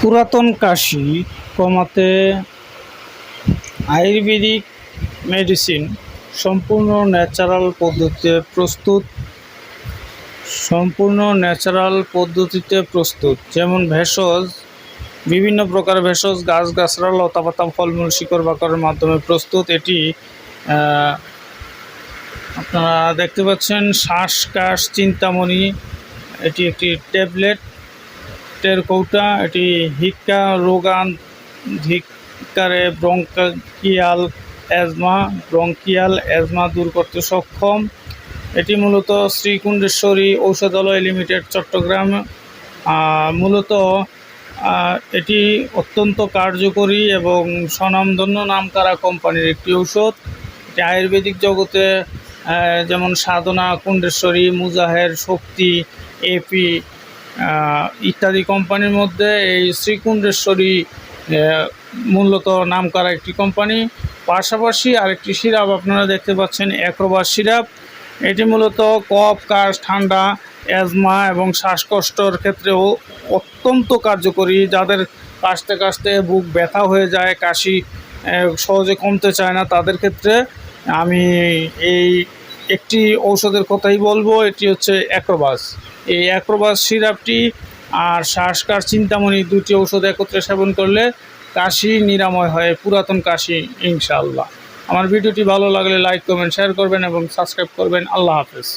পুরাতন কাশি কমাতে আয়ুর্বেদিক মেডিসিন সম্পূর্ণ ন্যাচারাল পদ্ধতিতে প্রস্তুত। সম্পূর্ণ ন্যাচারাল পদ্ধতিতে প্রস্তুত। যেমন ভেষজ, বিভিন্ন প্রকার ভেষজ, গাছ গাছগাছরা লতাপাতা, ফলমূল, শিকড় বাকড়ের মাধ্যমে প্রস্তুত। এটি আপনারা দেখতে পাচ্ছেন শ্বাস কাশ চিন্তামণি, এটি একটি ট্যাবলেট। টের কৌটা, এটি হিক্কা, রোগান ধিক্কারে ব্রঙ্কিয়াল অ্যাজমা ব্রঙ্কিয়াল অ্যাজমা দূর করতে সক্ষম। এটি মূলত শ্রীকুণ্ডেশ্বরী ঔষধালয় লিমিটেড, চট্টগ্রাম। মূলত এটি অত্যন্ত কার্যকরী এবং স্বনামধন্য নামকারা কোম্পানির একটি ঔষধ। এটি আয়ুর্বেদিক জগতে যেমন সাধনা, কুণ্ডেশ্বরী, মুজাহের, শক্তি এপি ইত্যাদি কোম্পানির মধ্যে এই শ্রীকুণ্ডেশ্বরী মূলত নামকরা একটি কোম্পানি। পাশাপাশি আরেকটি সিরাপ আপনারা দেখতে পাচ্ছেন অ্যাক্রোবাস সিরাপ। এটি মূলত কফ, কাশ, ঠান্ডা, অ্যাজমা এবং শ্বাসকষ্টর ক্ষেত্রেও অত্যন্ত কার্যকরী। যাদের কাশতে কাশতে বুক ব্যথা হয়ে যায়, কাশি সহজে কমতে চায় না, তাদের ক্ষেত্রে আমি এই একটি ঔষধের কথাই বলব, এটি হচ্ছে অ্যাক্রোবাস। এই অ্যাক্রোবাস সিরাপটি আর শ্বাসকার চিন্তামণি দুটি ঔষধ একত্রে সেবন করলে কাশি নিরাময় হয়, পুরাতন কাশি ইনশাআল্লাহ। আমার ভিডিওটি ভালো লাগলে লাইক করবেন শেয়ার করবেন এবং সাবস্ক্রাইব করবেন। আল্লাহ হাফেজ।